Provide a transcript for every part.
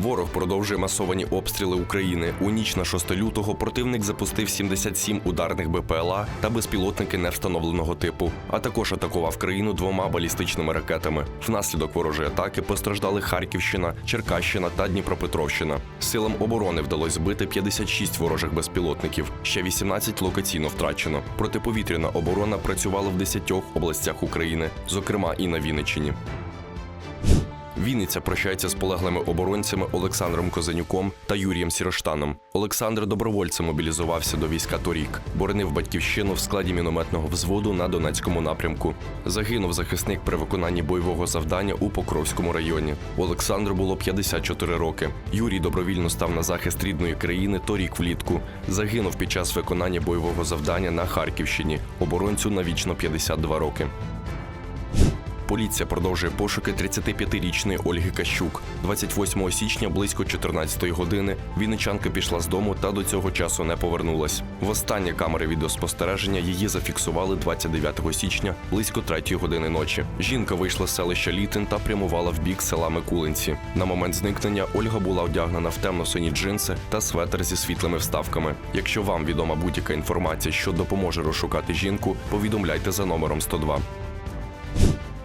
Ворог продовжує масовані обстріли України. У ніч на 6 лютого противник запустив 77 ударних БПЛА та безпілотники невстановленого типу, а також атакував країну двома балістичними ракетами. Внаслідок ворожої атаки постраждали Харківщина, Черкащина та Дніпропетровщина. Силам оборони вдалося збити 56 ворожих безпілотників, ще 18 локаційно втрачено. Протиповітряна оборона працювала в 10 областях України, зокрема і на Вінниччині. Вінниця прощається з полеглими оборонцями Олександром Козанюком та Юрієм Сіроштаном. Олександр добровольцем мобілізувався до війська торік, боронив батьківщину в складі мінометного взводу на Донецькому напрямку. Загинув захисник при виконанні бойового завдання у Покровському районі. Олександру було 54 роки. Юрій добровільно став на захист рідної країни торік влітку. Загинув під час виконання бойового завдання на Харківщині. Оборонцю навічно 52 роки. Поліція продовжує пошуки 35-річної Ольги Кащук. 28 січня близько 14 години вінничанка пішла з дому та до цього часу не повернулась. Востаннє камери відеоспостереження її зафіксували 29 січня близько 3 години ночі. Жінка вийшла з селища Літин та прямувала в бік села Микулинці. На момент зникнення Ольга була одягнена в темно-сині джинси та светр зі світлими вставками. Якщо вам відома будь-яка інформація, що допоможе розшукати жінку, повідомляйте за номером 102.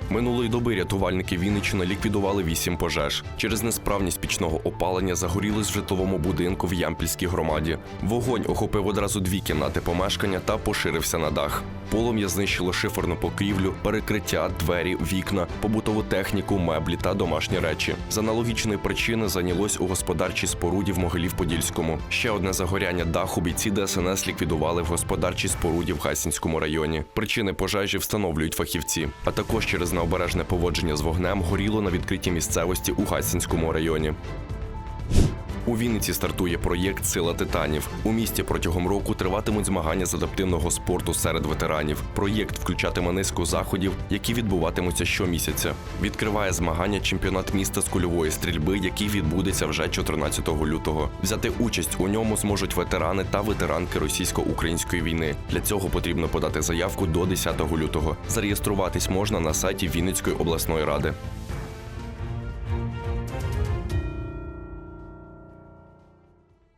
Минулої доби рятувальники Вінниччини ліквідували вісім пожеж. Через несправність пічного опалення загорілось в житловому будинку в Ямпільській громаді. Вогонь охопив одразу дві кімнати помешкання та поширився на дах. Полум'я знищило шиферну покрівлю, перекриття, двері, вікна, побутову техніку, меблі та домашні речі. З аналогічної причини зайнялось у господарчій споруді в Могилів-Подільському. Ще одне загоряння даху бійці ДСНС ліквідували в господарчій споруді в Гасінському районі. Причини пожежі встановлюють фахівці, а також через необережне поводження з вогнем горіло на відкритій місцевості у Гасінському районі. У Вінниці стартує проєкт Сила титанів. У місті протягом року триватимуть змагання з адаптивного спорту серед ветеранів. Проєкт включатиме низку заходів, які відбуватимуться щомісяця. Відкриває змагання чемпіонат міста з кульової стрільби, який відбудеться вже 14 лютого. Взяти участь у ньому зможуть ветерани та ветеранки російсько-української війни. Для цього потрібно подати заявку до 10 лютого. Зареєструватись можна на сайті Вінницької обласної ради.